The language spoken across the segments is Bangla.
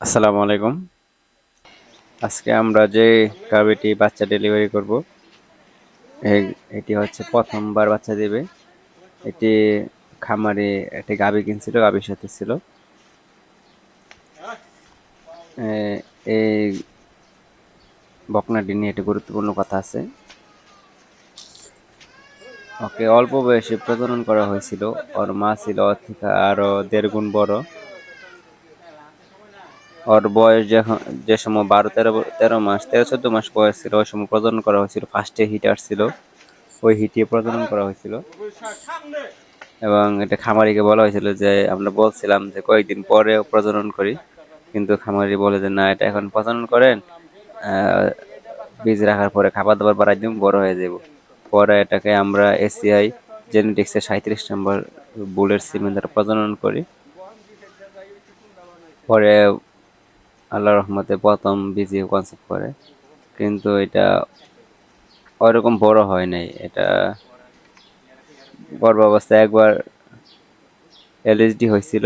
আসসালামু আলাইকুম। আজকে আমরা যে গাভিটি বাচ্চা ডেলিভারি করব এটি হচ্ছে প্রথমবার বাচ্চা দেবে। এটি খামারে একটি গাভি কিনছিল, গাভির সাথে ছিল। এই বকনাটি নিয়ে একটি গুরুত্বপূর্ণ কথা আছে। ওকে অল্প বয়সে প্রজনন করা হয়েছিল। ওর মা ছিল ওর থেকে আরও দেড় গুণ বড়। ওর বয়স যখন যে সময় বারো তেরো তেরো মাস, তেরো চোদ্দ মাস বয়স ছিল, ওই সময় প্রজনন করা হয়েছিল ফার্স্টে হিট আসছিল ওই হিটে প্রজনন করা হয়েছিল। এবং এটা খামারিকে বলা হয়েছিল যে, আমরা বলছিলাম যে কয়েকদিন পরে প্রজনন করি, কিন্তু খামারি বলে যে, না, এটা এখন প্রজনন করেন বীজ রাখার পরে খাবার দাবার বাড়াই দিন বড় হয়ে যাব। পরে এটাকে আমরা এসিআই জেনেটিক্সের সাঁত্রিশ নম্বর বুলের সিমেন্ট প্রজনন করি। পরে আল্লাহ রহমতে প্রথম বিজি কনসেপ্ট করে। কিন্তু এটা ওইরকম বড় হয় নাই। এটা গর্ভাবস্থায় একবার এলএসডি হয়েছিল।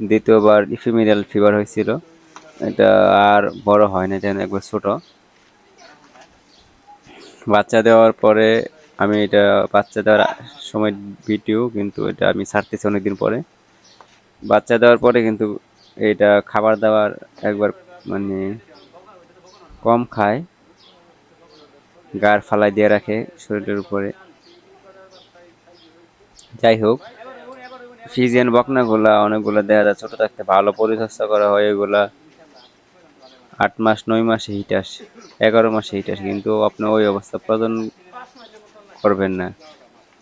দ্বিতীয়বার ইফিমিনাল ফিভার হয়েছিল। এটা আর বড় হয় না যেন একবার ছোট। বাচ্চা দেওয়ার পরে আমি এটা বাচ্চা দেওয়ার সময় ভিডিও কিন্তু এটা আমি ছাড়তেছি অনেকদিন পরে। বাচ্চা দেওয়ার পরে কিন্তু এটা খাবার দাবার একবার মানে কম খায়। গার ফালাই দিয়ে রাখে শরীরের উপরে। যাই হোক, ফিজিয়ান বকনাগুলা অনেকগুলো দেখা যায়, ছোট থাকতে ভালো পরিচর্যা করা হয় এগুলা। আট মাস, নয় মাসে হিট আসে, এগারো মাসে হিট আসে, কিন্তু আপনি ওই অবস্থা প্রজনন করবেন না।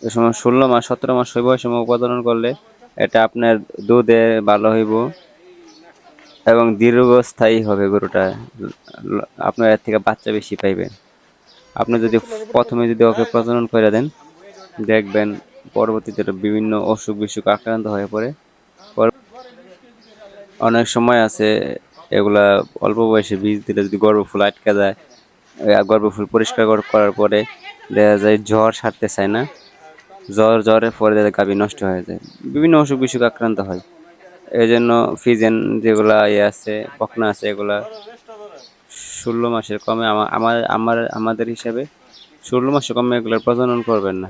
ওই সময় ষোলো মাস, সতেরো মাস ওই সময় প্রজনন করলে এটা আপনার দুধে ভালো হইব। এবং দীর্ঘস্থায়ী হবে গরুটা। আপনার এর থেকে বাচ্চা বেশি পাইবেন। আপনি যদি প্রথমে যদি ওকে প্রজনন করে দেন, দেখবেন পরবর্তীতে বিভিন্ন অসুখ বিসুখ আক্রান্ত হয়ে পড়ে। অনেক সময় আছে, এগুলা অল্প বয়সে বীজ দিলে যদি গর্ভফুল আটকে যায় গর্ভফুল পরিষ্কার করার পরে দেখা যায় জ্বর সারতে চায় না। জ্বর জ্বরের পরে দেখা গাভী নষ্ট হয়ে যায়। বিভিন্ন অসুখ বিসুখ আক্রান্ত হয়। এই জন্য ফিজেন যেগুলা ইয়ে আছে বকনা আছে, এগুলা ষোলো মাসের কমে আমা- আমার আমার, আমাদের হিসাবে ষোলো মাসের কমে এগুলোর প্রজনন করবেন না।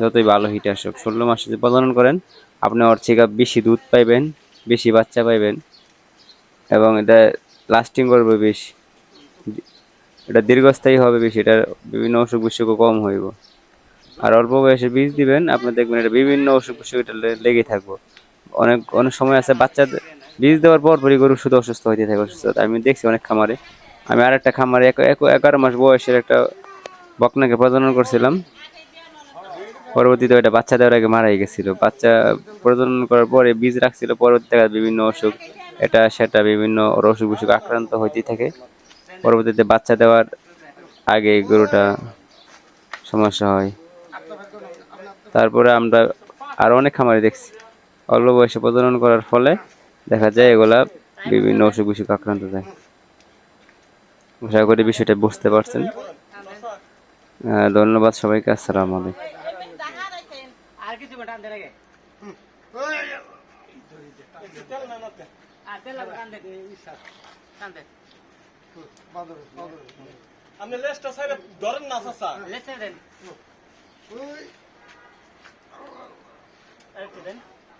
যতই ভালো হিট আসুক, ষোলো মাসে যদি প্রজনন করেন, আপনি ওর থেকে বেশি দুধ পাইবেন, বেশি বাচ্চা পাইবেন এবং এটা লাস্টিং করবে বেশি। এটা দীর্ঘস্থায়ী হবে বেশি এটা বিভিন্ন অসুখ বিসুখও কম হইব। আর অল্প বয়সে বীজ দিবেন, আপনি দেখবেন এটা বিভিন্ন অসুখ বিসুখ এটা লেগে থাকব। অনেক অনেক সময় আছে বাচ্চাদের বীজ দেওয়ার পর পরই গরু শুধু অসুস্থ হইতে থাকে, অসুস্থ আমি দেখছি অনেক খামারে। আমি আর একটা খামারে এগারো মাস বয়সের একটা বকনাকে প্রজনন করছিলাম। পরবর্তীতে ওটা বাচ্চা দেওয়ার আগে মারাই গেছিল। বাচ্চা প্রজনন করার পরে বীজ রাখছিল পরবর্তীতে বিভিন্ন অসুখ, এটা, সেটা, বিভিন্ন অসুখ বিসুখ আক্রান্ত হইতেই থাকে। পরবর্তীতে বাচ্চা দেওয়ার আগে গরুটা সমস্যা হয়। তারপরে আমরা আরও অনেক খামারে দেখছি। অল্প বয়সে প্রজনন করার ফলে দেখা যায় এগুলা বিভিন্ন অসুখ বিসুখ আক্রান্ত যায় আশা করি বিষয়টা বুঝতে পারছেন। ধন্যবাদ সবাইকে, আসসালাম আপনি সাইডে ধরেন না দেন দেন আরেকটু দেন।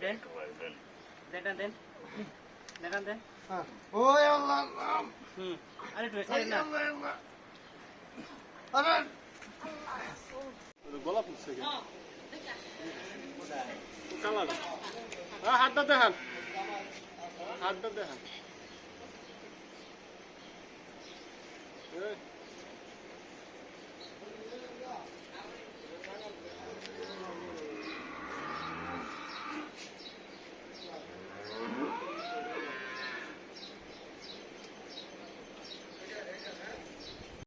দেন। দেন দেন দেন। দেন ওই আল্লাহ হুম। আরে একটু সাইড না। আরে। গোলাপ ফুটছে কালার হ্যাঁ হাতটা দেখান। হাতটা দেখান।